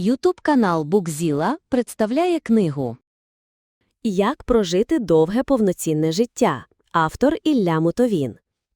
Ютуб канал Букзіла представляє книгу Як прожити довге повноцінне життя. Автор Ілля Мутовін.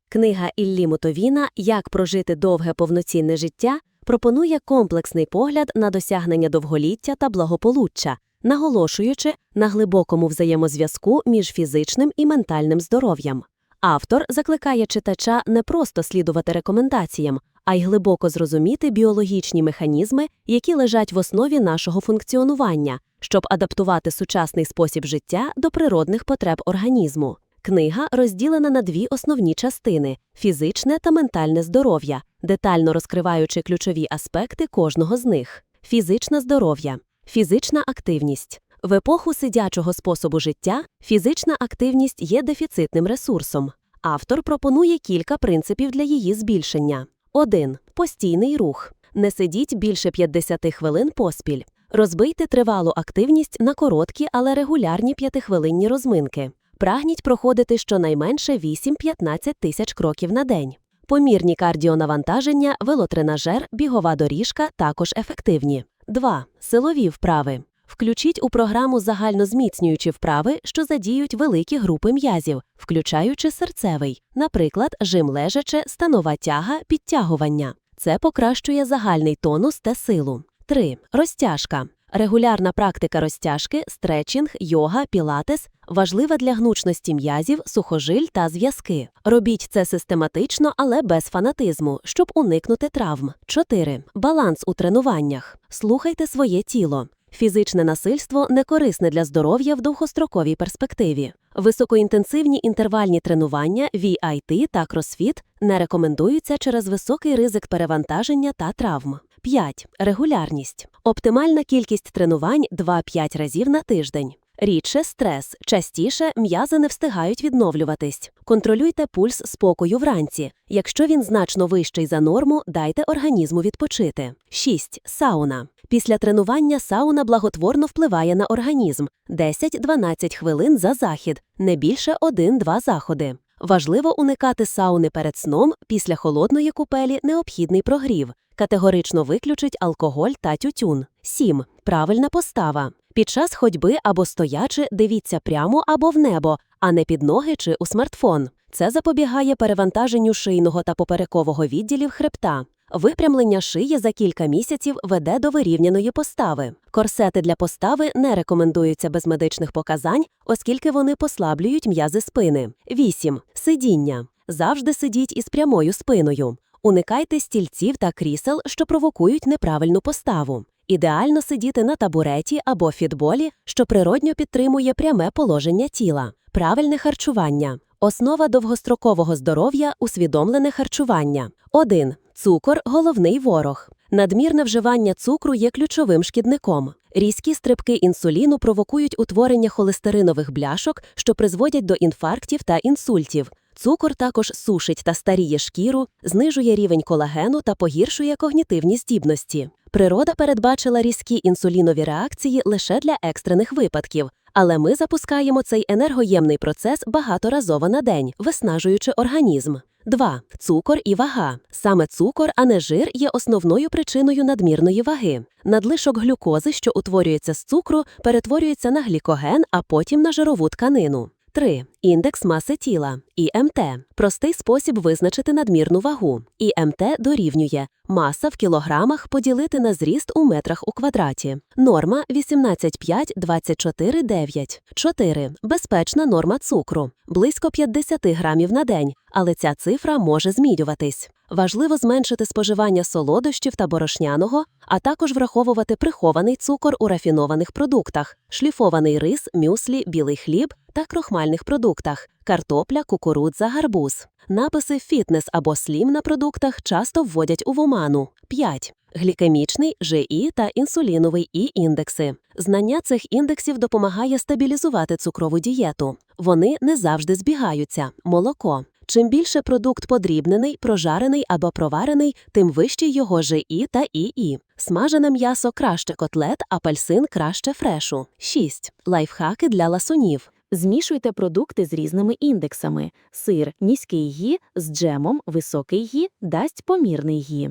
Книга Іллі Мутовіна Як прожити довге повноцінне життя пропонує комплексний погляд на досягнення довголіття та благополуччя, наголошуючи на глибокому взаємозв'язку між фізичним і ментальним здоров'ям. Автор закликає читача не просто слідувати рекомендаціям, а й глибоко зрозуміти біологічні механізми, які лежать в основі нашого функціонування, щоб адаптувати сучасний спосіб життя до природних потреб організму. Книга розділена на дві основні частини фізичне та ментальне здоров'я, детально розкриваючи ключові аспекти кожного з них. Фізичне здоров'я, фізична активність. В епоху сидячого способу життя фізична активність є дефіцитним ресурсом. Автор пропонує кілька принципів для її збільшення. 1. Постійний рух. Не сидіть більше 50 хвилин поспіль. Розбийте тривалу активність на короткі, але регулярні п'ятихвилинні розминки. Прагніть проходити щонайменше 8-15 тисяч кроків на день. Помірні кардіонавантаження, велотренажер, бігова доріжка також ефективні. 2. Силові вправи. Включіть у програму загальнозміцнюючі вправи, що задіють великі групи м'язів, включаючи серцевий, наприклад, жим лежаче, станова тяга, підтягування. Це покращує загальний тонус та силу. 3. Розтяжка. Регулярна практика розтяжки, стретчинг, йога, пілатес важлива для гнучності м'язів, сухожиль та зв'язки. Робіть це систематично, але без фанатизму, щоб уникнути травм. 4. Баланс у тренуваннях. Слухайте своє тіло. Фізичне насильство не корисне для здоров'я в довгостроковій перспективі. Високоінтенсивні інтервальні тренування, VIT та кросфіт не рекомендуються через високий ризик перевантаження та травм. 5. Регулярність. Оптимальна кількість тренувань 2-5 разів на тиждень. Рідше стрес, частіше м'язи не встигають відновлюватись. Контролюйте пульс спокою вранці. Якщо він значно вищий за норму, дайте організму відпочити. 6. Сауна. Після тренування сауна благотворно впливає на організм 10-12 хвилин за захід, не більше 1-2 заходи. Важливо уникати сауни перед сном, після холодної купелі необхідний прогрів. Категорично виключить алкоголь та тютюн. 7. Правильна постава. Під час ходьби або стоячи дивіться прямо або в небо, а не під ноги чи у смартфон. Це запобігає перевантаженню шийного та поперекового відділів хребта. Випрямлення шиї за кілька місяців веде до вирівняної постави. Корсети для постави не рекомендуються без медичних показань, оскільки вони послаблюють м'язи спини. 8. Сидіння. Завжди сидіть із прямою спиною. Уникайте стільців та крісел, що провокують неправильну поставу. Ідеально сидіти на табуреті або фітболі, що природньо підтримує пряме положення тіла. Правильне харчування. Основа довгострокового здоров'я усвідомлене харчування. 1. Цукор головний ворог. Надмірне вживання цукру є ключовим шкідником. Різкі стрибки інсуліну провокують утворення холестеринових бляшок, що призводять до інфарктів та інсультів. Цукор також сушить та старіє шкіру, знижує рівень колагену та погіршує когнітивні здібності. Природа передбачила різкі інсулінові реакції лише для екстрених випадків, але ми запускаємо цей енергоємний процес багаторазово на день, виснажуючи організм. 2. Цукор і вага. Саме цукор, а не жир, є основною причиною надмірної ваги. Надлишок глюкози, що утворюється з цукру, перетворюється на глікоген, а потім на жирову тканину. 3. Індекс маси тіла ІМТ простий спосіб визначити надмірну вагу. ІМТ дорівнює маса в кілограмах поділити на зріст у метрах у квадраті. Норма 18,5 24,9. 4. Безпечна норма цукру близько 50 грамів на день, але ця цифра може змінюватись. Важливо зменшити споживання солодощів та борошняного, а також враховувати прихований цукор у рафінованих продуктах, шліфований рис, мюслі, білий хліб та крохмальних продуктах, картопля, кукурудза, гарбуз. Написи фітнес або слім на продуктах часто вводять у оману. 5. Глікемічний, ЖІ та інсуліновий І індекси. Знання цих індексів допомагає стабілізувати цукрову дієту. Вони не завжди збігаються. Молоко. Чим більше продукт подрібнений, прожарений або проварений, тим вищий його ЖІ та ІІ. Смажене м'ясо краще котлет, апельсин краще фрешу. 6. Лайфхаки для ласунів. Змішуйте продукти з різними індексами. Сир низький гі з джемом високий гі дасть помірний гі.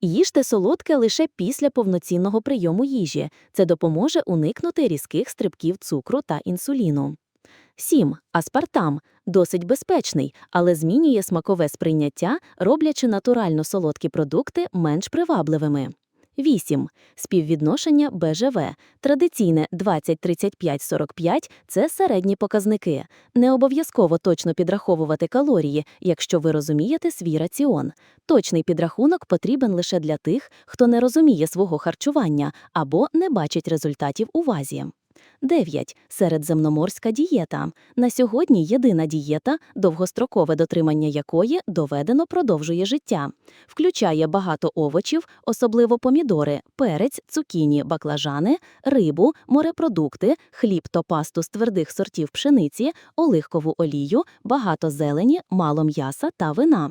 Їжте солодке лише після повноцінного прийому їжі. Це допоможе уникнути різких стрибків цукру та інсуліну. 7. Аспартам досить безпечний, але змінює смакове сприйняття, роблячи натурально солодкі продукти менш привабливими. 8. Співвідношення БЖВ. Традиційне 20-35-45 – це середні показники. Не обов'язково точно підраховувати калорії, якщо ви розумієте свій раціон. Точний підрахунок потрібен лише для тих, хто не розуміє свого харчування або не бачить результатів у вазі. 9. Середземноморська дієта. На сьогодні єдина дієта, довгострокове дотримання якої доведено продовжує життя. Включає багато овочів, особливо помідори, перець, цукіні, баклажани, рибу, морепродукти, хліб та пасту з твердих сортів пшениці, оливкову олію, багато зелені, мало м'яса та вина.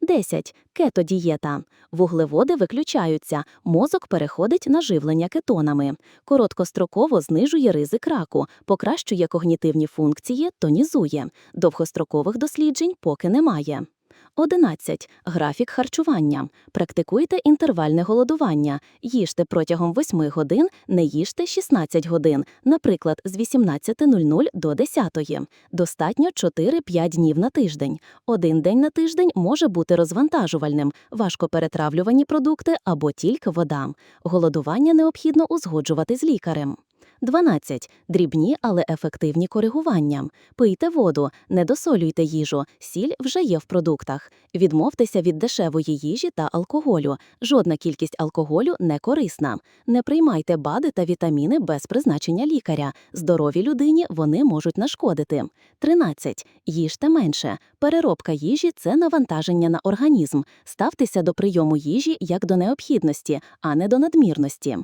10. Кетодієта. Вуглеводи виключаються, мозок переходить на живлення кетонами. Короткостроково знижує ризик раку, покращує когнітивні функції, тонізує. Довгострокових досліджень поки немає. 11. Графік харчування. Практикуйте інтервальне голодування. Їжте протягом 8 годин, не їжте 16 годин, наприклад, з 18.00 до 10. Достатньо 4-5 днів на тиждень. Один день на тиждень може бути розвантажувальним, важкоперетравлювані продукти або тільки вода. Голодування необхідно узгоджувати з лікарем. 12. Дрібні, але ефективні коригування. Пийте воду, не досолюйте їжу, сіль вже є в продуктах. Відмовтеся від дешевої їжі та алкоголю. Жодна кількість алкоголю не корисна. Не приймайте БАДи та вітаміни без призначення лікаря. Здоровій людині вони можуть нашкодити. 13. Їжте менше. Переробка їжі це навантаження на організм. Ставтеся до прийому їжі як до необхідності, а не до надмірності.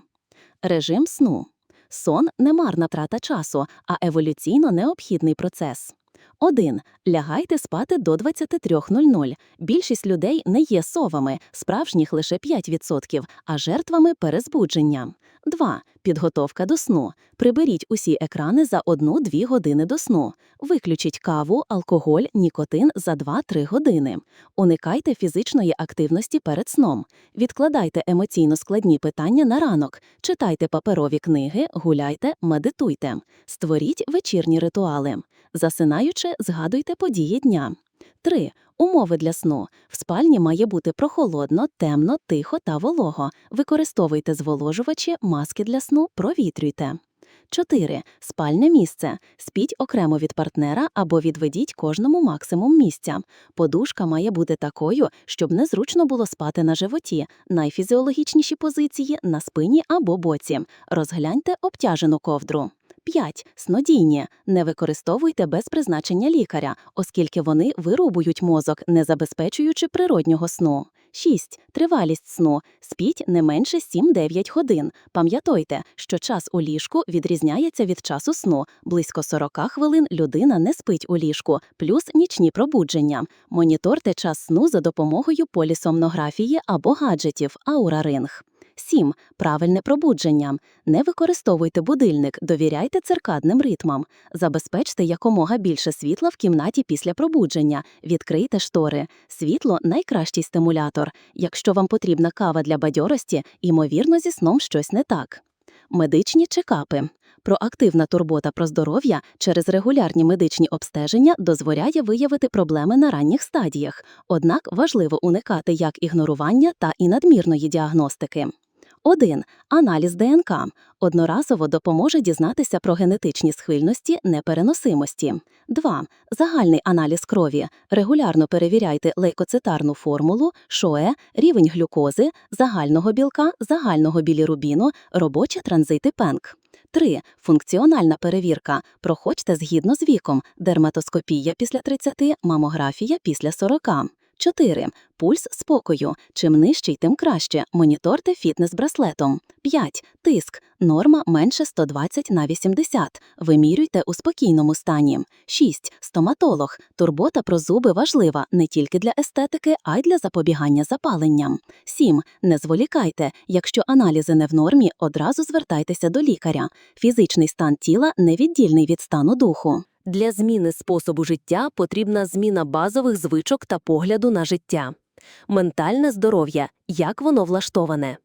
Режим сну. Сон – не марна трата часу, а еволюційно необхідний процес. 1. Лягайте спати до 23.00. Більшість людей не є совами, справжніх лише 5%, а жертвами перезбудження. 2. Підготовка до сну. Приберіть усі екрани за 1-2 години до сну. Виключіть каву, алкоголь, нікотин за 2-3 години. Уникайте фізичної активності перед сном. Відкладайте емоційно складні питання на ранок. Читайте паперові книги, гуляйте, медитуйте. Створіть вечірні ритуали. Засинаючи, згадуйте події дня. 3. Умови для сну. В спальні має бути прохолодно, темно, тихо та волого. Використовуйте зволожувачі, маски для сну, провітрюйте. 4. Спальне місце. Спіть окремо від партнера або відведіть кожному максимум місця. Подушка має бути такою, щоб незручно було спати на животі. Найфізіологічніші позиції – на спині або боці. Розгляньте обтяжену ковдру. 5. Снодійні. Не використовуйте без призначення лікаря, оскільки вони вирубують мозок, не забезпечуючи природнього сну. 6. Тривалість сну. Спіть не менше 7-9 годин. Пам'ятайте, що час у ліжку відрізняється від часу сну. Близько 40 хвилин людина не спить у ліжку, плюс нічні пробудження. Моніторте час сну за допомогою полісомнографії або гаджетів Ring. 7. Правильне пробудження. Не використовуйте будильник, довіряйте циркадним ритмам. Забезпечте якомога більше світла в кімнаті після пробудження. Відкрийте штори. Світло – найкращий стимулятор. Якщо вам потрібна кава для бадьорості, ймовірно, зі сном щось не так. Медичні чекапи. Проактивна турбота про здоров'я через регулярні медичні обстеження дозволяє виявити проблеми на ранніх стадіях. Однак важливо уникати як ігнорування та і надмірної діагностики. 1. Аналіз ДНК одноразово допоможе дізнатися про генетичні схильності непереносимості. 2. Загальний аналіз крові. Регулярно перевіряйте лейкоцитарну формулу, ШОЕ, рівень глюкози, загального білка, загального білірубіну, робочі транзити ПЕНК. 3. Функціональна перевірка. Проходьте згідно з віком. Дерматоскопія після 30, мамографія після 40. 4. Пульс спокою. Чим нижчий, тим краще. Моніторте фітнес-браслетом. 5. Тиск. Норма менше 120 на 80. Вимірюйте у спокійному стані. 6. Стоматолог. Турбота про зуби важлива не тільки для естетики, а й для запобігання запаленням. 7. Не зволікайте. Якщо аналізи не в нормі, одразу звертайтеся до лікаря. Фізичний стан тіла невіддільний від стану духу. Для зміни способу життя потрібна зміна базових звичок та погляду на життя. Ментальне здоров'я. Як воно влаштоване?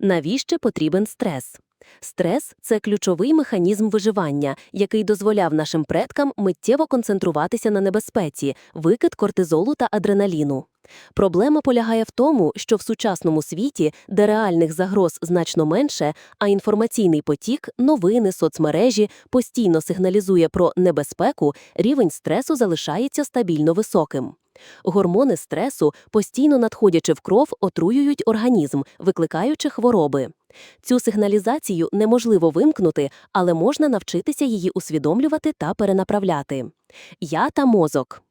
Навіщо потрібен стрес? Стрес це ключовий механізм виживання, який дозволяв нашим предкам миттєво концентруватися на небезпеці, викид кортизолу та адреналіну. Проблема полягає в тому, що в сучасному світі, де реальних загроз значно менше, а інформаційний потік, новини, соцмережі постійно сигналізує про небезпеку, рівень стресу залишається стабільно високим. Гормони стресу, постійно надходячи в кров, отруюють організм, викликаючи хвороби. Цю сигналізацію неможливо вимкнути, але можна навчитися її усвідомлювати та перенаправляти. Я та мозок.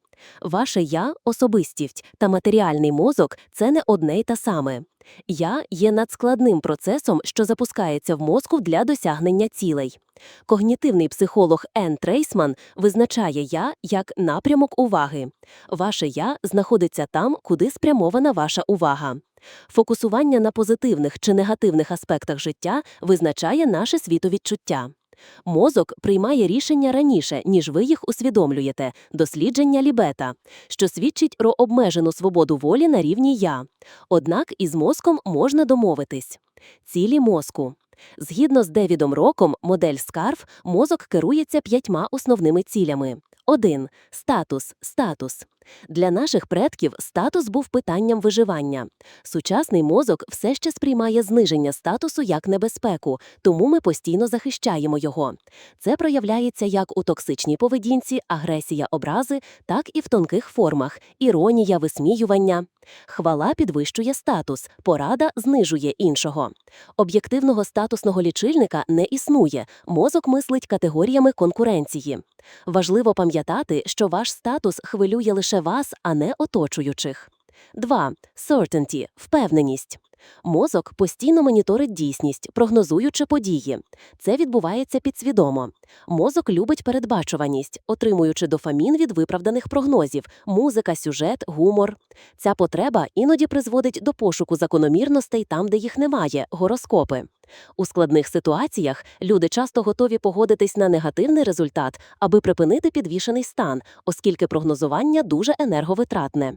Ваше я, особистість та матеріальний мозок це не одне й те саме. Я є надскладним процесом, що запускається в мозку для досягнення цілей. Когнітивний психолог Енн Трейсман визначає я як напрямок уваги. Ваше я знаходиться там, куди спрямована ваша увага. Фокусування на позитивних чи негативних аспектах життя визначає наше світовідчуття. Мозок приймає рішення раніше, ніж ви їх усвідомлюєте, дослідження Лібета, що свідчить про обмежену свободу волі на рівні я. Однак із мозком можна домовитись. Цілі мозку. Згідно з Девідом Роком, модель Скарф, мозок керується п'ятьма основними цілями. 1. Статус. Статус. Для наших предків статус був питанням виживання. Сучасний мозок все ще сприймає зниження статусу як небезпеку, тому ми постійно захищаємо його. Це проявляється як у токсичній поведінці, агресія образи, так і в тонких формах іронія, висміювання. Хвала підвищує статус, порада знижує іншого. Об'єктивного статусного лічильника не існує, мозок мислить категоріями конкуренції. Важливо пам'ятати, що ваш статус хвилює лише вас, а не оточуючих. 2. Certainty – впевненість. Мозок постійно моніторить дійсність, прогнозуючи події. Це відбувається підсвідомо. Мозок любить передбачуваність, отримуючи дофамін від виправданих прогнозів, музика, сюжет, гумор. Ця потреба іноді призводить до пошуку закономірностей там, де їх немає гороскопи. У складних ситуаціях люди часто готові погодитись на негативний результат, аби припинити підвішений стан, оскільки прогнозування дуже енерговитратне.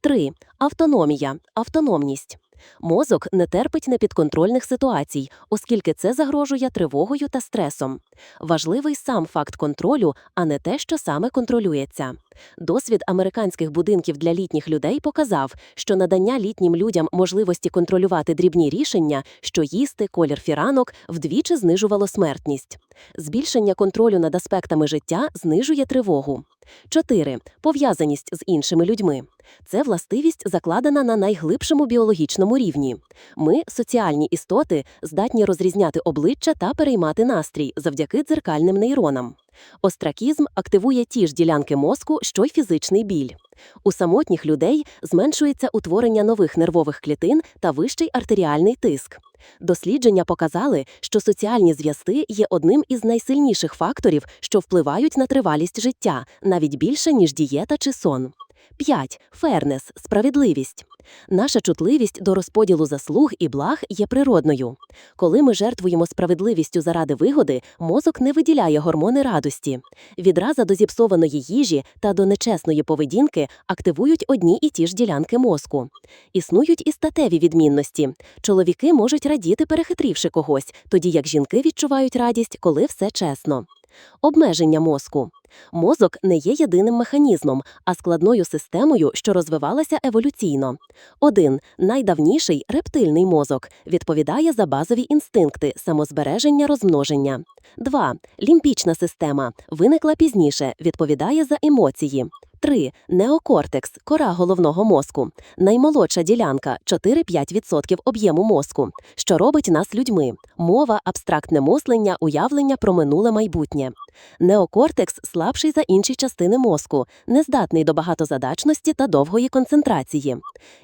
3. Автономія, автономність. Мозок не терпить непідконтрольних ситуацій, оскільки це загрожує тривогою та стресом. Важливий сам факт контролю, а не те, що саме контролюється. Досвід американських будинків для літніх людей показав, що надання літнім людям можливості контролювати дрібні рішення, що їсти, колір фіранок, вдвічі знижувало смертність. Збільшення контролю над аспектами життя знижує тривогу. 4. Пов'язаність з іншими людьми. Це властивість закладена на найглибшому біологічному рівні. Ми, соціальні істоти, здатні розрізняти обличчя та переймати настрій завдяки дзеркальним нейронам. Остракізм активує ті ж ділянки мозку, що й фізичний біль. У самотніх людей зменшується утворення нових нервових клітин та вищий артеріальний тиск. Дослідження показали, що соціальні зв'язки є одним із найсильніших факторів, що впливають на тривалість життя, навіть більше, ніж дієта чи сон. 5. Фернес – справедливість. Наша чутливість до розподілу заслуг і благ є природною. Коли ми жертвуємо справедливістю заради вигоди, мозок не виділяє гормони радості. Відраза до зіпсованої їжі та до нечесної поведінки активують одні і ті ж ділянки мозку. Існують і статеві відмінності. Чоловіки можуть радіти, перехитрівши когось, тоді як жінки відчувають радість, коли все чесно. Обмеження мозку. Мозок не є єдиним механізмом, а складною системою, що розвивалася еволюційно. Один найдавніший рептильний мозок відповідає за базові інстинкти самозбереження, розмноження. Два лімпічна система виникла пізніше, відповідає за емоції. 3. Неокортекс – кора головного мозку. Наймолодша ділянка 4-5% об'єму мозку, що робить нас людьми. Мова, абстрактне мислення, уявлення про минуле майбутнє. Неокортекс слабший за інші частини мозку, нездатний до багатозадачності та довгої концентрації.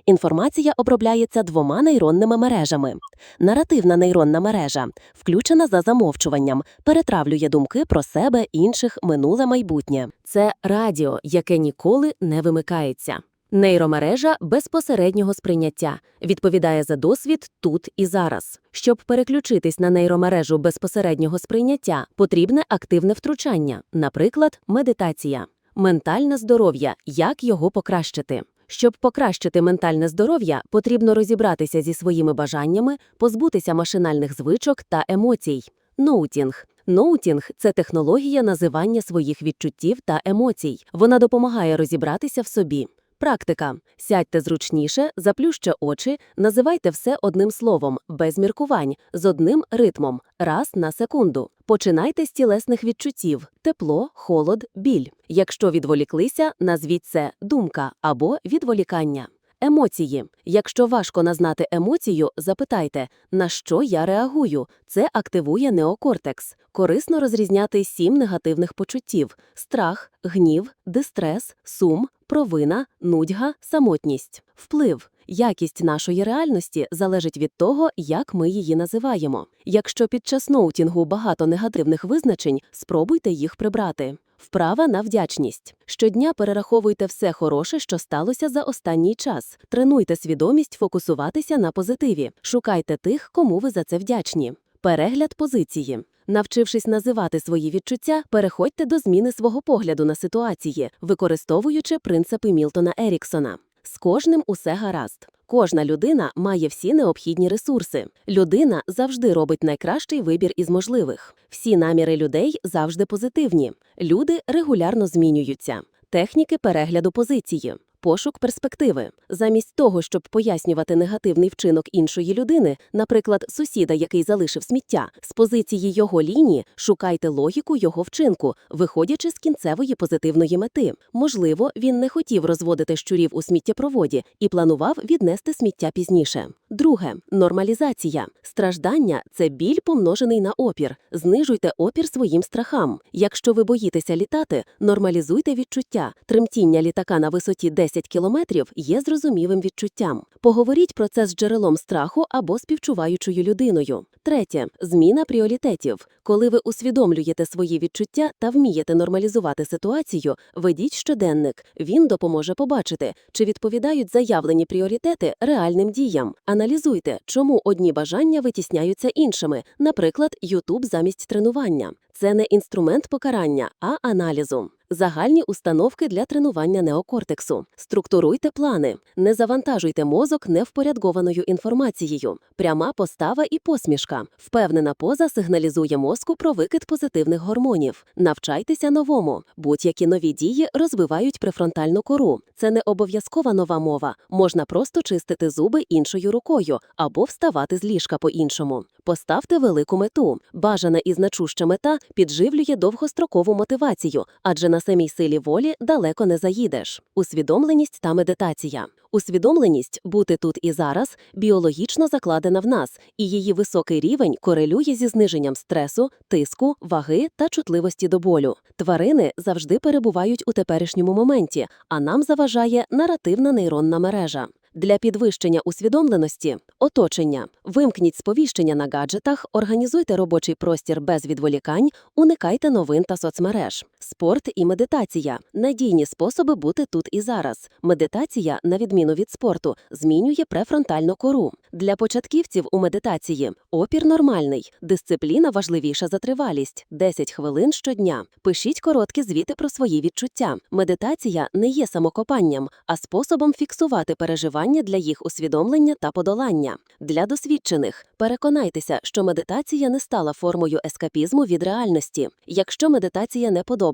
Інформація обробляється двома нейронними мережами. Наративна нейронна мережа, включена за замовчуванням, перетравлює думки про себе, інших, минуле майбутнє. Це радіо, яке ніколи не вимикається. Нейромережа безпосереднього сприйняття відповідає за досвід тут і зараз. Щоб переключитись на нейромережу безпосереднього сприйняття, потрібне активне втручання, наприклад, медитація, ментальне здоров'я, як його покращити. Щоб покращити ментальне здоров'я, потрібно розібратися зі своїми бажаннями, позбутися машинальних звичок та емоцій. Ноутінг. Ноутінг – це технологія називання своїх відчуттів та емоцій. Вона допомагає розібратися в собі. Практика. Сядьте зручніше, заплющте очі, називайте все одним словом, без міркувань, з одним ритмом, раз на секунду. Починайте з тілесних відчуттів – тепло, холод, біль. Якщо відволіклися, назвіть це думка або відволікання. Емоції. Якщо важко назнати емоцію, запитайте, на що я реагую. Це активує неокортекс. Корисно розрізняти сім негативних почуттів: страх, гнів, дистрес, сум, провина, нудьга, самотність. Вплив. Якість нашої реальності залежить від того, як ми її називаємо. Якщо під час ноутінгу багато негативних визначень, спробуйте їх прибрати. Вправа на вдячність. Щодня перераховуйте все хороше, що сталося за останній час. Тренуйте свідомість фокусуватися на позитиві. Шукайте тих, кому ви за це вдячні. Перегляд позиції. Навчившись називати свої відчуття, переходьте до зміни свого погляду на ситуації, використовуючи принципи Мілтона Еріксона. З кожним усе гаразд. Кожна людина має всі необхідні ресурси. Людина завжди робить найкращий вибір із можливих. Всі наміри людей завжди позитивні. Люди регулярно змінюються. Техніки перегляду позиції. Пошук перспективи. Замість того, щоб пояснювати негативний вчинок іншої людини, наприклад, сусіда, який залишив сміття, з позиції його лінії шукайте логіку його вчинку, виходячи з кінцевої позитивної мети. Можливо, він не хотів розводити щурів у сміттєпроводі і планував віднести сміття пізніше. Друге нормалізація. Страждання це біль, помножений на опір. Знижуйте опір своїм страхам. Якщо ви боїтеся літати, нормалізуйте відчуття. Тремтіння літака на висоті 10 кілометрів є зрозумілим відчуттям. Поговоріть про це з джерелом страху або співчуваючою людиною. Третє зміна пріоритетів. Коли ви усвідомлюєте свої відчуття та вмієте нормалізувати ситуацію, ведіть щоденник. Він допоможе побачити, чи відповідають заявлені пріоритети реальним діям. Аналізуйте, чому одні бажання витісняються іншими, наприклад, YouTube замість тренування. Це не інструмент покарання, а аналізу. Загальні установки для тренування неокортексу. Структуруйте плани. Не завантажуйте мозок невпорядкованою інформацією. Пряма постава і посмішка. Впевнена поза сигналізує мозку про викид позитивних гормонів. Навчайтеся новому. Будь-які нові дії розвивають префронтальну кору. Це не обов'язкова нова мова. Можна просто чистити зуби іншою рукою або вставати з ліжка по-іншому. Поставте велику мету. Бажана і значуща мета підживлює довгострокову мотивацію, адже на самій силі волі далеко не заїдеш. Усвідомленість та медитація. Усвідомленість бути тут і зараз біологічно закладена в нас, і її високий рівень корелює зі зниженням стресу, тиску, ваги та чутливості до болю. Тварини завжди перебувають у теперішньому моменті, а нам заважає наративна нейронна мережа. Для підвищення усвідомленості оточення. Вимкніть сповіщення на гаджетах, організуйте робочий простір без відволікань, уникайте новин та соцмереж. Спорт і медитація надійні способи бути тут і зараз. Медитація, на відміну від спорту, змінює префронтальну кору. Для початківців у медитації опір нормальний, дисципліна важливіша за тривалість 10 хвилин щодня. Пишіть короткі звіти про свої відчуття. Медитація не є самокопанням, а способом фіксувати переживання для їх усвідомлення та подолання. Для досвідчених переконайтеся, що медитація не стала формою ескапізму від реальності. Якщо медитація не подобається,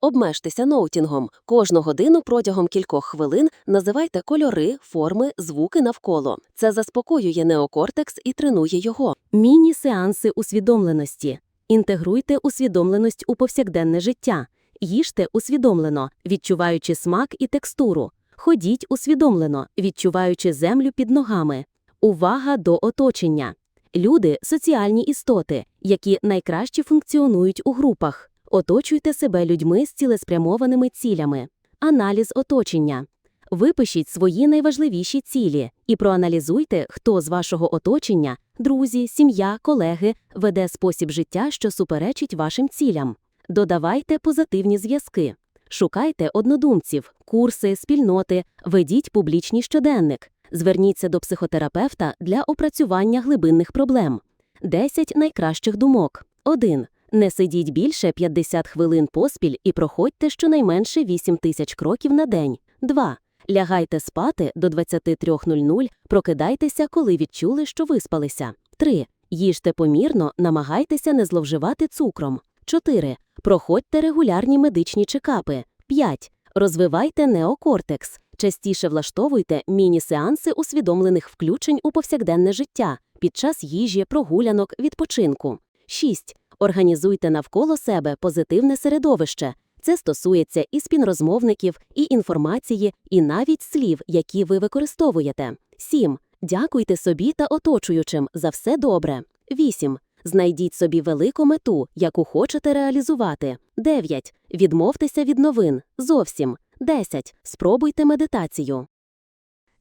обмежтеся ноутінгом. Кожну годину протягом кількох хвилин називайте кольори, форми, звуки навколо. Це заспокоює неокортекс і тренує його. Міні-сеанси усвідомленості. Інтегруйте усвідомленість у повсякденне життя. Їжте усвідомлено, відчуваючи смак і текстуру. Ходіть усвідомлено, відчуваючи землю під ногами. Увага до оточення. Люди соціальні істоти, які найкраще функціонують у групах. Оточуйте себе людьми з цілеспрямованими цілями. Аналіз оточення. Випишіть свої найважливіші цілі і проаналізуйте, хто з вашого оточення, друзі, сім'я, колеги, веде спосіб життя, що суперечить вашим цілям. Додавайте позитивні зв'язки. Шукайте однодумців, курси, спільноти, ведіть публічний щоденник. Зверніться до психотерапевта для опрацювання глибинних проблем. 10 найкращих думок. 1. Не сидіть більше 50 хвилин поспіль і проходьте щонайменше 8 тисяч кроків на день. 2. Лягайте спати до 23.00, прокидайтеся, коли відчули, що виспалися. 3. Їжте помірно, намагайтеся не зловживати цукром. 4. Проходьте регулярні медичні чекапи. 5. Розвивайте неокортекс. Частіше влаштовуйте міні-сеанси усвідомлених включень у повсякденне життя під час їжі, прогулянок, відпочинку. 6. Організуйте навколо себе позитивне середовище. Це стосується і спінрозмовників, і інформації, і навіть слів, які ви використовуєте. 7. Дякуйте собі та оточуючим за все добре. 8. Знайдіть собі велику мету, яку хочете реалізувати. 9. Відмовтеся від новин. Зовсім. 10. Спробуйте медитацію.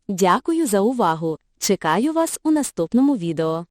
Дякую за увагу. Чекаю вас у наступному відео.